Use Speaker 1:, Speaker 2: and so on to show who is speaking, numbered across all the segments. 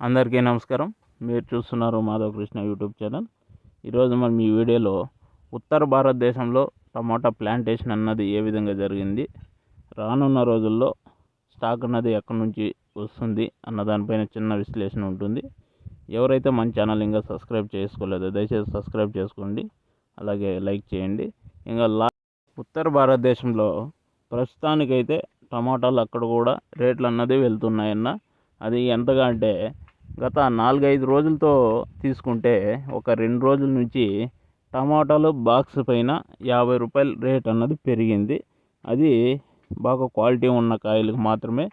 Speaker 1: అందరికీ నమస్కారం. మీరు చూస్తున్నారు మాధవ కృష్ణ యూట్యూబ్ ఛానల్. ఈరోజు మనం ఈ వీడియోలో ఉత్తర భారతదేశంలో టమాటా ప్లాంటేషన్ అన్నది ఏ విధంగా జరిగింది? రానున్న రోజుల్లో స్టాక్ అన్నది ఎక్కడి నుంచి వస్తుంది అన్న దానిపైన చిన్న విశ్లేషణ ఉంటుంది. ఎవరైతే మన ఛానల్ ఇంకా సబ్స్క్రైబ్ చేసుకోలేదో దయచేసి సబ్స్క్రైబ్ చేసుకోండి. అలాగే లైక్ చేయండి. ఇంకా లా ఉత్తర భారతదేశంలో ప్రస్తుతానికైతే టమాటాలు అక్కడ కూడా రేట్లు అన్నది వెళ్తున్నాయన్న. అది ఎంతగా అంటే గత నాలుగైదు రోజులతో తీసుకుంటే ఒక రెండు రోజుల నుంచి టమాటాలు బాక్స్ పైన యాభై రూపాయలు రేట్ అన్నది పెరిగింది. అది బాగా క్వాలిటీ ఉన్న కాయలకు మాత్రమే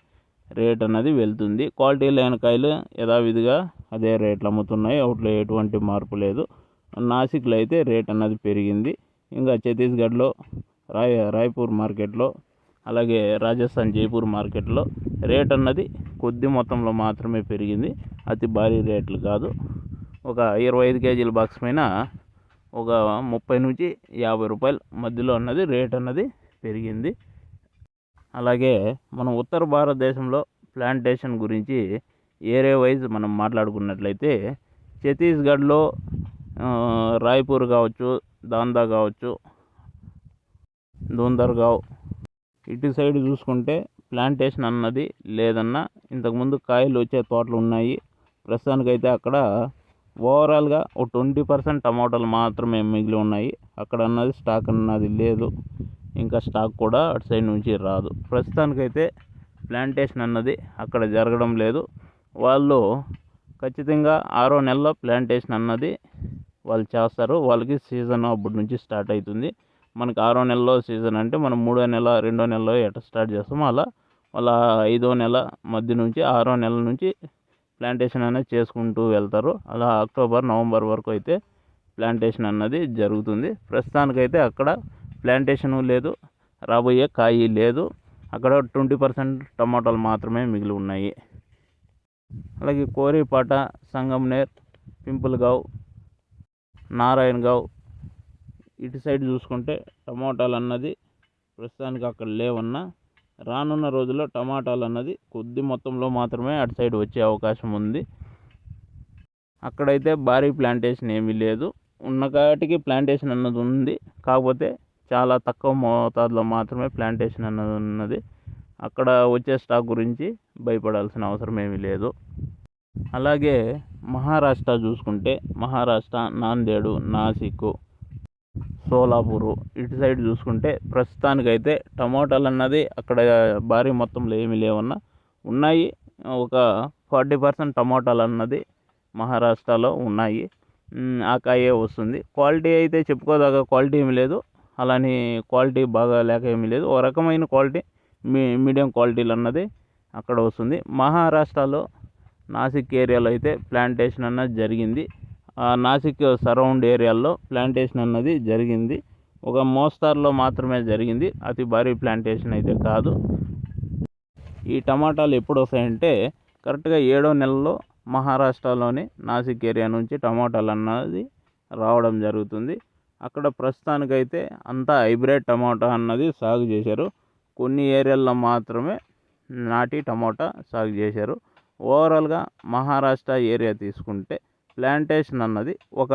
Speaker 1: రేట్ అన్నది వెళ్తుంది. క్వాలిటీ లేని కాయలు యథావిధిగా అదే రేట్లు అమ్ముతున్నాయి. అవుట్లో ఎటువంటి మార్పు లేదు. నాసిక్లో అయితే రేట్ అన్నది పెరిగింది. ఇంకా ఛత్తీస్గఢ్లో రాయ్ రాయ్పూర్ మార్కెట్లో అలాగే రాజస్థాన్ జైపూర్ మార్కెట్లో రేట్ అన్నది కొద్ది మొత్తంలో మాత్రమే పెరిగింది. అతి భారీ రేట్లు కాదు. ఒక ఇరవై ఐదు కేజీల బాక్స్ పైన ఒక ముప్పై నుంచి యాభై రూపాయల మధ్యలో అన్నది రేట్ అన్నది పెరిగింది. అలాగే మనం ఉత్తర భారతదేశంలో ప్లాంటేషన్ గురించి ఏరియా వైజ్ మనం మాట్లాడుకున్నట్లయితే ఛత్తీస్గఢ్లో రాయ్పూర్ కావచ్చు దాందా కావచ్చు దూందర్గావ్ ఇటు సైడ్ చూసుకుంటే ప్లాంటేషన్ అన్నది లేదన్నా. ఇంతకుముందు కాయలు వచ్చే తోటలు ఉన్నాయి. ప్రస్తుతానికైతే అక్కడ ఓవరాల్గా ఒక ట్వంటీ పర్సెంట్ టమాటాలు మాత్రమే మిగిలి ఉన్నాయి. అక్కడ అన్నది స్టాక్ అన్నది లేదు. ఇంకా స్టాక్ కూడా అటు సైడ్ నుంచి రాదు. ప్రస్తుతానికైతే ప్లాంటేషన్ అన్నది అక్కడ జరగడం లేదు. వాళ్ళు ఖచ్చితంగా ఆరో నెలలో ప్లాంటేషన్ అన్నది వాళ్ళు చేస్తారు. వాళ్ళకి సీజన్ అప్పటి నుంచి స్టార్ట్ అవుతుంది. మనకి ఆరో నెలలో సీజన్ అంటే మనం మూడో నెల రెండో నెలలో ఎట్లా స్టార్ట్ చేస్తామో అలా వాళ్ళ ఐదో నెల మధ్య నుంచి ఆరో నెల నుంచి ప్లాంటేషన్ అనేది చేసుకుంటూ వెళ్తారు. అలా అక్టోబర్ నవంబర్ వరకు అయితే ప్లాంటేషన్ అన్నది జరుగుతుంది. ప్రస్తుతానికైతే అక్కడ ప్లాంటేషను లేదు రాబోయే కాయి లేదు. అక్కడ ట్వంటీ పర్సెంట్ టమాటాలు మాత్రమే మిగిలి ఉన్నాయి. అలాగే కోరిపాట సంగంనేర్ పింపుల్గావ్ నారాయణగావ్ ఇటు సైడ్ చూసుకుంటే టమాటాలు అన్నది ప్రస్తుతానికి అక్కడ లేవన్నా రానున్న రోజుల్లో టమాటాలు అన్నది కొద్ది మొత్తంలో మాత్రమే అటు సైడ్ వచ్చే అవకాశం ఉంది. అక్కడైతే భారీ ప్లాంటేషన్ ఏమీ లేదు. ఉన్న కాటికి ప్లాంటేషన్ అన్నది ఉంది. కాకపోతే చాలా తక్కువ మోతాదులో మాత్రమే ప్లాంటేషన్ అన్నది ఉన్నది. అక్కడ వచ్చే స్టాక్ గురించి భయపడాల్సిన అవసరం ఏమీ లేదు. అలాగే మహారాష్ట్ర చూసుకుంటే మహారాష్ట్ర నాందేడు నాసిక్ సోలాపూరు ఇటు సైడ్ చూసుకుంటే ప్రస్తుతానికైతే టమోటాలు అన్నది అక్కడ భారీ మొత్తంలో ఏమీ లేవన్నా ఉన్నాయి. ఒక ఫార్టీ పర్సెంట్ టమోటాలు అన్నది మహారాష్ట్రలో ఉన్నాయి. ఆ కాయే వస్తుంది. క్వాలిటీ అయితే చెప్పుకోదాకా క్వాలిటీ ఏమీ లేదు. అలాని క్వాలిటీ బాగా లేక ఏమీ లేదు. ఓ రకమైన క్వాలిటీ మీ మీడియం క్వాలిటీలు అన్నది అక్కడ వస్తుంది. మహారాష్ట్రలో నాసిక్ ఏరియాలో అయితే ప్లాంటేషన్ అన్నది జరిగింది. నాసిక్ సరౌండ్ ఏరియాల్లో ప్లాంటేషన్ అన్నది జరిగింది. ఒక మోస్తార్లో మాత్రమే జరిగింది. అతి భారీ ప్లాంటేషన్ అయితే కాదు. ఈ టమాటాలు ఎప్పుడు వస్తాయంటే కరెక్ట్గా ఏడో నెలలో మహారాష్ట్రలోని నాసిక్ ఏరియా నుంచి టమాటాలు అన్నది రావడం జరుగుతుంది. అక్కడ ప్రస్తుతానికైతే అంతా హైబ్రిడ్ టమాటా అన్నది సాగు చేశారు. కొన్ని ఏరియాల్లో మాత్రమే నాటి టమాటా సాగు చేశారు. ఓవరాల్గా మహారాష్ట్ర ఏరియా తీసుకుంటే ప్లాంటేషన్ అన్నది. ఒక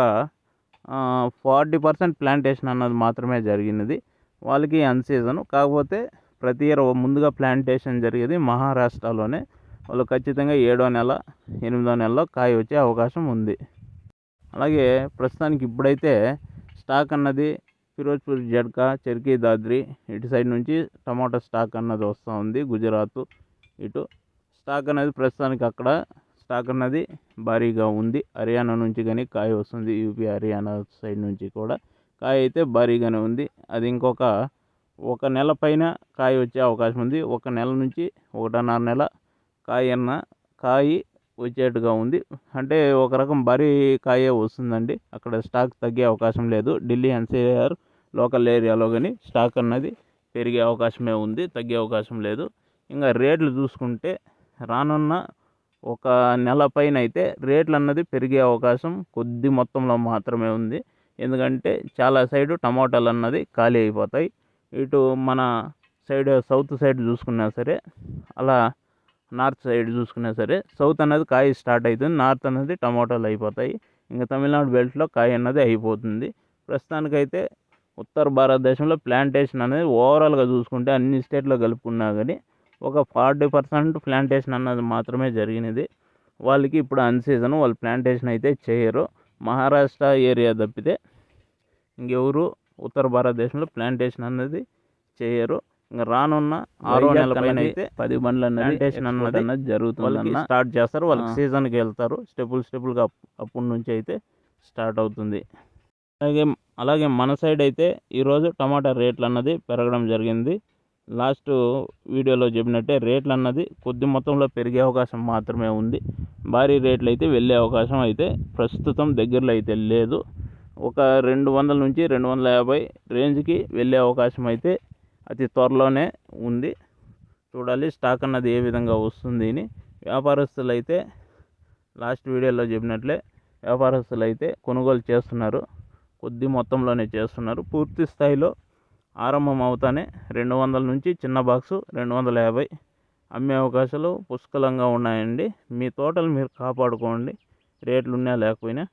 Speaker 1: ఫార్టీ పర్సెంట్ ప్లాంటేషన్ అన్నది మాత్రమే జరిగినది. వాళ్ళకి అన్ సీజన్ కాకపోతే ప్రతి ఇయర్ ముందుగా ప్లాంటేషన్ జరిగేది మహారాష్ట్రలోనే. వాళ్ళు ఖచ్చితంగా ఏడో నెల ఎనిమిదో నెలలో కాయ వచ్చే అవకాశం ఉంది. అలాగే ప్రస్తుతానికి ఇప్పుడైతే స్టాక్ అన్నది ఫిరోజ్పూర్ జడ్కా చెర్కీ దాద్రి ఇటు సైడ్ నుంచి టమాటా స్టాక్ అన్నది వస్తూ ఉంది. గుజరాత్ ఇటు. స్టాక్ అనేది ప్రస్తుతానికి అక్కడ స్టాక్ అన్నది భారీగా ఉంది. హర్యానా నుంచి కానీ కాయ వస్తుంది. యూపీ హర్యానా సైడ్ నుంచి కూడా కాయ అయితే భారీగానే ఉంది. అది ఇంకొక ఒక నెల పైన కాయ వచ్చే అవకాశం ఉంది. ఒక నెల నుంచి ఒకటిన్నర నెల కాయ అన్న కాయ వచ్చేట్టుగా ఉంది. అంటే ఒక రకం భారీ కాయే వస్తుందండి. అక్కడ స్టాక్ తగ్గే అవకాశం లేదు. ఢిల్లీ ఎన్సీఆర్ లోకల్ ఏరియాలో కానీ స్టాక్ అన్నది పెరిగే అవకాశమే ఉంది. తగ్గే అవకాశం లేదు. ఇంకా రేట్లు చూసుకుంటే రానున్న ఒక నెల పైన అయితే రేట్లు అన్నది పెరిగే అవకాశం కొద్ది మొత్తంలో మాత్రమే ఉంది. ఎందుకంటే చాలా సైడు టమాటాలు అన్నది ఖాళీ అయిపోతాయి. ఇటు మన సైడ్ సౌత్ సైడ్ చూసుకున్నా సరే అలా నార్త్ సైడ్ చూసుకున్నా సరే సౌత్ అన్నది కాయ స్టార్ట్ అవుతుంది నార్త్ అనేది టమాటాలు అయిపోతాయి. ఇంకా తమిళనాడు బెల్ట్లో కాయ అన్నది అయిపోతుంది. ప్రస్తుతానికైతే ఉత్తర భారతదేశంలో ప్లాంటేషన్ అనేది ఓవరాల్గా చూసుకుంటే అన్ని స్టేట్లో కలుపుకున్నా కానీ ఒక ఫార్టీ పర్సెంట్ ప్లాంటేషన్ అన్నది మాత్రమే జరిగినది. వాళ్ళకి ఇప్పుడు అన్ సీజన్ వాళ్ళు ప్లాంటేషన్ అయితే చేయరు. మహారాష్ట్ర ఏరియా తప్పితే ఇంకెవరు ఉత్తర భారతదేశంలో ప్లాంటేషన్ అన్నది చేయరు. ఇంకా రానున్న ఆరో నెల పైన అయితే
Speaker 2: పది బండ్లు
Speaker 1: ప్లాంటేషన్ అన్నది
Speaker 2: అన్నది జరుగుతుంది
Speaker 1: స్టార్ట్ చేస్తారు. వాళ్ళకి. సీజన్కి వెళ్తారు. స్టెప్పులు స్టెప్పులుగా అప్పటి నుంచి అయితే స్టార్ట్ అవుతుంది. అలాగే అలాగే మన సైడ్ అయితే ఈరోజు టమాటా రేట్లు అన్నది పెరగడం జరిగింది. లాస్ట్ వీడియోలో చెప్పినట్టే రేట్లు అన్నది కొద్ది మొత్తంలో పెరిగే అవకాశం మాత్రమే ఉంది. భారీ రేట్లు అయితే వెళ్ళే అవకాశం అయితే ప్రస్తుతం దగ్గరలో అయితే లేదు. ఒక రెండు వందల నుంచి రెండు వందల యాభై రేంజ్కి వెళ్ళే అవకాశం అయితే అతి త్వరలోనే ఉంది. చూడాలి స్టాక్ అన్నది ఏ విధంగా వస్తుంది అని. వ్యాపారస్తులు అయితే లాస్ట్ వీడియోలో చెప్పినట్లే వ్యాపారస్తులు అయితే కొనుగోలు చేస్తున్నారు. కొద్ది మొత్తంలోనే చేస్తున్నారు. పూర్తి స్థాయిలో ఆరంభం అవుతానే రెండు వందల నుంచి చిన్న బాక్సు రెండు వందల యాభై. అమ్మే అవకాశాలు పుష్కలంగా ఉన్నాయండి. మీ తోటలు మీరు కాపాడుకోండి. రేట్లు ఉన్నా లేకపోయినా.